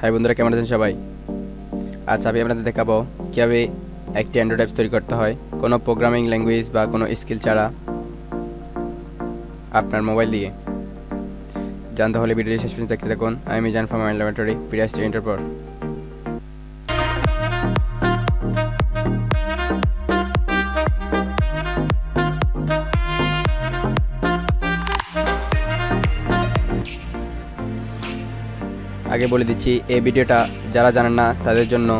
High বন্ধুরা, কেমন আছেন সবাই? আচ্ছা আমি আপনাদের দেখাবো কীভাবে একটি অ্যান্ড্রয়েড অ্যাপস তৈরি করতে হয়। কোনো প্রোগ্রামিং ল্যাঙ্গুয়েজ বা কোনো স্কিল ছাড়া আপনার মোবাইল দিয়ে। জানতে হলে ভিডিওটি শেষ পর্যন্ত দেখতে থাকুন। আমি জান ফ্রম ল্যাবরেটরি আগে বলে দিচ্ছি, এই ভিডিওটা যারা জানেন না, তাদের জন্য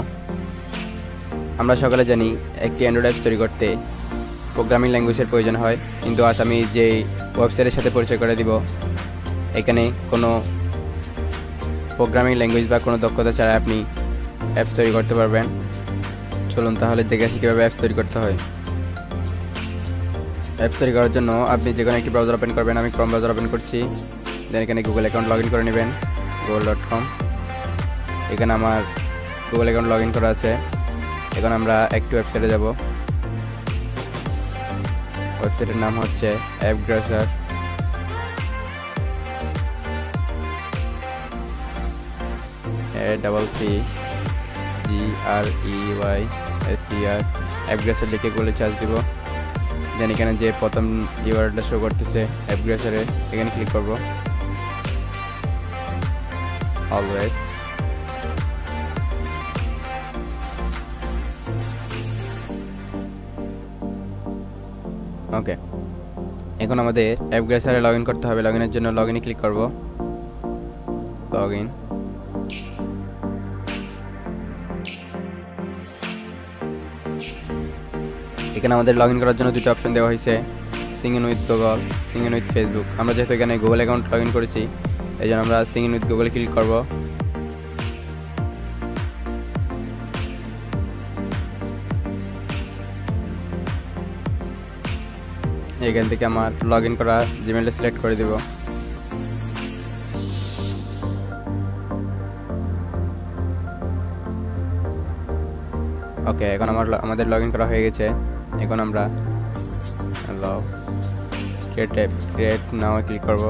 আমরা সকালে জানি একটি অ্যান্ড্রয়েড অ্যাপ তৈরি করতে প্রোগ্রামিং ল্যাঙ্গুয়েজের প্রয়োজন হয়। কিন্তু আজ আমি যে ওয়েবসাইটের সাথে পরিচয় করে দিব, এখানে কোনো প্রোগ্রামিং ল্যাঙ্গুয়েজ বা কোনো দক্ষতা ছাড়া আপনি অ্যাপস তৈরি করতে পারবেন। চলুন তাহলে দেখে আসি কীভাবে অ্যাপস তৈরি করতে হয়। অ্যাপস তৈরি করার জন্য আপনি যে কোনো একটি ব্রাউজার ওপেন করবেন। আমি ক্রম ব্রাউজার ওপেন করছি দেন এখানে গুগল অ্যাকাউন্ট লগ ইন করে নেবেন। গুগল ডট কম এখানে আমার গুগল অ্যাকাউন্ট লগ ইন করা আছে। এখন আমরা একটু ওয়েবসাইটে যাব। ওয়েবসাইটের নাম হচ্ছে app grocer double P G R E Y S C R app grocer লিখে গুগলে চার্জ দিব। দেন এখানে যে প্রথম ইউআরটা শো করতেছে অ্যাপ গ্রাসারে এখানে ক্লিক করব। অলওয়েজ ওকে এখন আমাদের অ্যাপ গ্রেসারে লগ ইন করতে হবে। লগ ইনের জন্য লগ ইনে ক্লিক করব। লগ ইন এখানে আমাদের লগ ইন করার জন্য দুটো অপশন দেওয়া হয়েছে। Sign in with Google sign in with Facebook আমরা যেহেতু এখানে গুগল অ্যাকাউন্ট লগ ইন করেছি এই জন্য আমরা সিং ইন উইথ গুগলে ক্লিক করব। এখান থেকে আমার লগ ইন করা জিমেলটা সিলেক্ট করে দিব। ওকে এখন আমার আমাদের লগ ইন করা হয়ে গেছে। এখন আমরা ক্রিয়েট ক্রিয়েট নাও ক্লিক করব।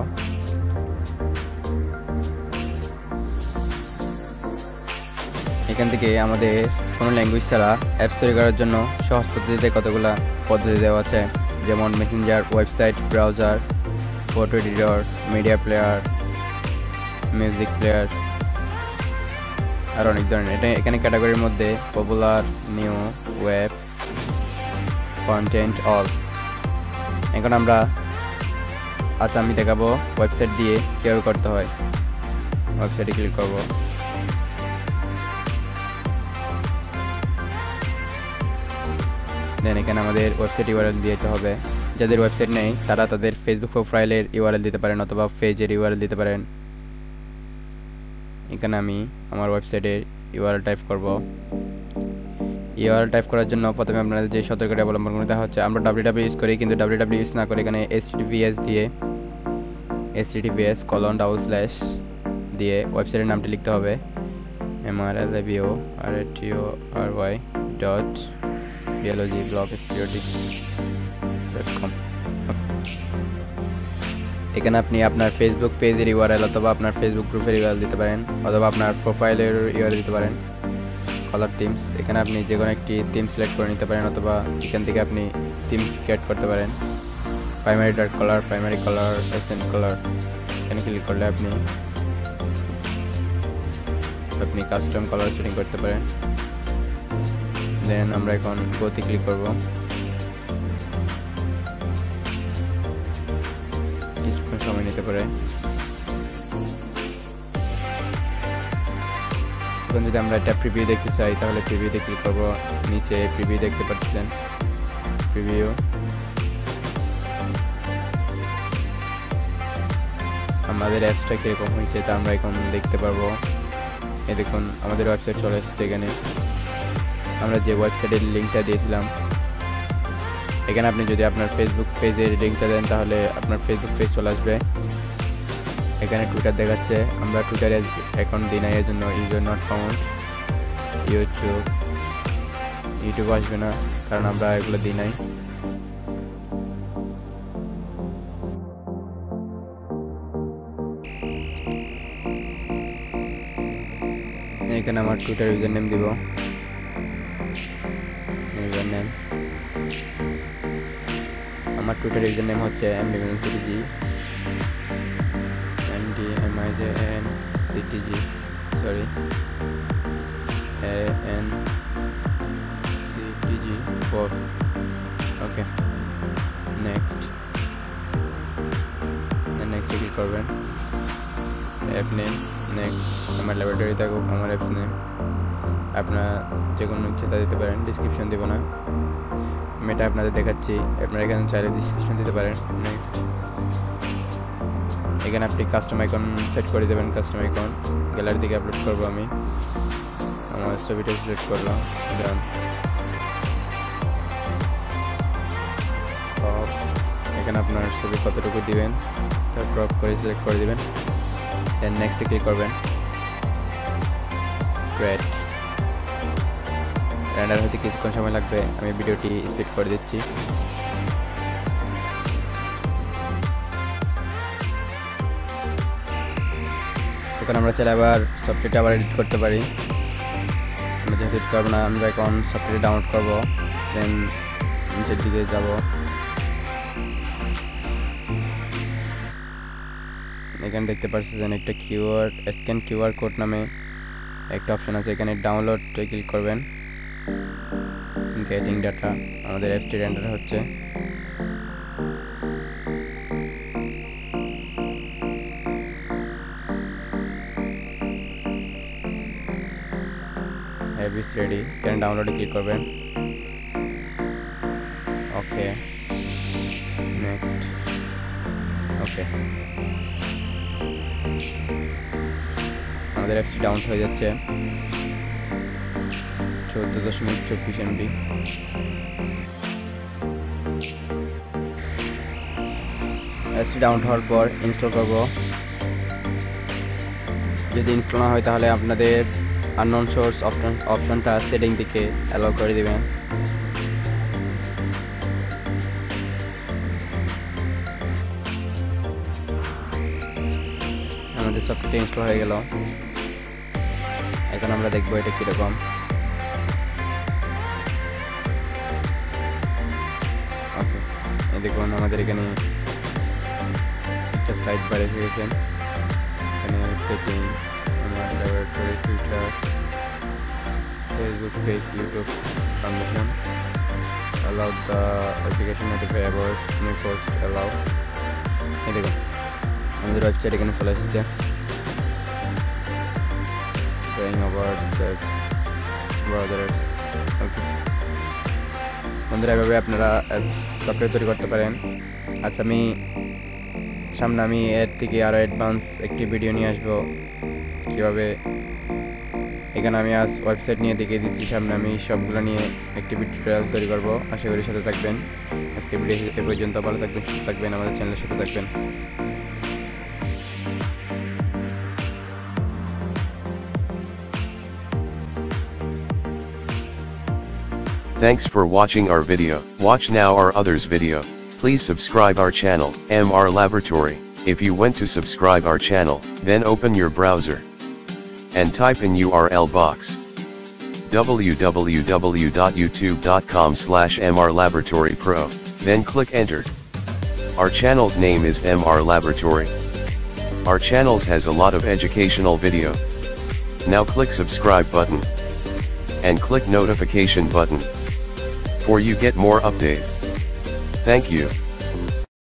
এখান থেকে আমাদের কোনো ল্যাঙ্গুয়েজ ছাড়া অ্যাপস তৈরি করার জন্য সহজ পদ্ধতিতে কতগুলো পদ্ধতি দেওয়া আছে? যেমন messenger website browser photo editor media player music player আর অনেক ধরনের। এটা এখানে ক্যাটাগরির মধ্যে popular new web content all এখন আমরা আচ্ছা আমি দেখাবো। ওয়েবসাইট দিয়ে কীভাবে করতে হয়। ওয়েবসাইটে ক্লিক করব। দেন, এখানে আমাদের ওয়েবসাইট ইউআরএল দিতে হবে। যাদের ওয়েবসাইট নেই, তারা তাদের ফেসবুক প্রোফাইলের ইউআরএল দিতে পারেন অথবা পেজের ইউআরএল দিতে পারেন। এখানে আমি আমার ওয়েবসাইটের ইউআরএল টাইপ করব। ইউআরএল টাইপ করার জন্য প্রথমে আপনাদের যে সতর্কতা অবলম্বন করতে হচ্ছে আমরা ডাব্লিউ ডাব্লিউ ইউজ করি, কিন্তু ডাব্লিউ ইউজ না করে এখানে এসটিভিএস দিয়ে এসটিভিএস কলন ডাবল স্ল্যাশ দিয়ে ওয়েবসাইটের নামটি লিখতে হবে। M R L B O R T O R Y dot block security dot এখানে আপনি আপনার ফেসবুক পেজের ইউআরএল অথবা আপনার ফেসবুক গ্রুপের ইউআরএল দিতে পারেন, অথবা আপনার প্রোফাইলের ইউআরএল দিতে পারেন কালার থিমস এখানে আপনি যে কোনো একটি থিম সিলেক্ট করে নিতে পারেন, অথবা এখান থেকে আপনি থিম ক্রিয়েট করতে পারেন। Primary dark colour primary colour accent colour এখানে ক্লিক করলে আপনি আপনি কাস্টম কালার সেটিং করতে পারেন। দেন আমরা এখন গতি ক্লিক করব। কিছুক্ষণ সময় নিতে পারে। এখন যদি আমরা এটা প্রিভিউ দেখতে চাই, তাহলে প্রিভিউতে ক্লিক করব। নিচে প্রিভিউ দেখতে পাচ্ছেন। প্রিভিউ আমাদের অ্যাপসটা কীরকম হয়েছে তা আমরা এখন দেখতে পারব। এ দেখুন, আমাদের ওয়েবসাইট চলে এসেছে এখানে। আমরা যে ওয়েবসাইটের লিঙ্কটা দিয়েছিলাম, এখানে আপনি যদি আপনার ফেসবুক পেজের লিঙ্কটা দেন, তাহলে আপনার ফেসবুক পেজ চলে আসবে। এখানে টুইটার দেখাচ্ছে। আমরা টুইটারে অ্যাকাউন্ট দিই না এর জন্য user not found YouTube YouTube আসবে না, কারণ আমরা এগুলো দিই নাই এখানে আমার টুইটার ইউজার নেম দিব। আমার টুইটার ইউজার নেম হচ্ছে M M CTG M D M I J N CTG sorry A N CTG four okay next next click করবেন অ্যাপ নেম নেক্সট আমার ল্যাবরেটরি থাকুক, আমার অ্যাপস নেম আপনারা যে কোনো ইচ্ছে তা দিতে পারেন ডিসক্রিপশন দেবো না। আমি এটা আপনাদের দেখাচ্ছি। আপনারা এখানে চাইলে ডিসক্রিপশন দিতে পারেন। নেক্সট এখানে আপনি কাস্টম আইকন সেট করে দেবেন কাস্টম আইকন গ্যালারি থেকে আপলোড করব আমি। আমার ছবিটা সিলেক্ট করলাম। ডান এখানে আপনার ছবি কতটুকু দিবেন তার ক্রপ করে সিলেক্ট করে দিবেন। দেন নেক্সটে ক্লিক করবেন। গ্রেট র্যান্ডার হতে কিছুক্ষণ সময় লাগবে, আমি ভিডিওটি স্পিড করে দিচ্ছি। এখন আমরা চাইলে আবার সফটওয়্যারটা আবার এডিট করতে পারি। আমরা যেহেতু এডিট করব না, আমরা এখন সফটওয়্যার ডাউনলোড করব দেন নিচের দিকে যাব। এখানে দেখতে পাচ্ছেন একটা কিউআর স্ক্যান কিউআর কোড নামে একটা অপশন আছে, এখানে ডাউনলোড ক্লিক করবেন। গেটিং ডাটা আমাদের অ্যাপসটি রেন্ডার হচ্ছে। অ্যাপ রেডি এখানে ডাউনলোডে ক্লিক করবেন ওকে নেক্সট ওকে আমাদের অ্যাপসটি ডাউন হয়ে যাচ্ছে। চোদ্দ দশমিক চব্বিশ এমবি। অ্যাপসটি ডাউন হওয়ার পর ইনস্টল করব। যদি ইনস্টল না হয় তাহলে আপনাদের আননোন সোর্স অপশন অপশনটা সেটিং থেকে অ্যালাউ করে দেবেন। আমাদের সফটওয়্যারটা ইনস্টল হয়ে গেল। এখন আমরা দেখব এটা কীরকম। দেখুন, আমাদের এখানে একটা সাইট বার এসে গেছেন এখানে সেটিং আমার laboratory Twitter Facebook page YouTube permission allow the application notify about new এই দেখুন, আমাদের ওয়েবসাইট এখানে চলে এসেছে। Going about বন্ধুরা, এভাবে আপনারা সফটওয়্যার তৈরি করতে পারেন। আচ্ছা আমি সামনে আমি এর থেকে আরও অ্যাডভান্স একটি ভিডিও নিয়ে আসব। কীভাবে? এখানে আমি আজ ওয়েবসাইট নিয়ে দেখিয়ে দিচ্ছি, সামনে আমি সবগুলো নিয়ে একটি টিউটোরিয়াল তৈরি করব। আশা করি সাথে থাকবেন। আজকে ভিডিও এ পর্যন্ত ভালো থাকবেন, সুস্থ থাকবেন, আমাদের চ্যানেলের সাথে থাকবেন। Thanks for watching our video. Watch now our others video. Please subscribe our channel, MR Laboratory. If you want to subscribe our channel, then open your browser and type in URL box www.youtube.com slash mrlaboratorypro, then click enter. Our channel's name is MR Laboratory. Our channels has a lot of educational video. Now click subscribe button and click notification button for you get more update. Thank you.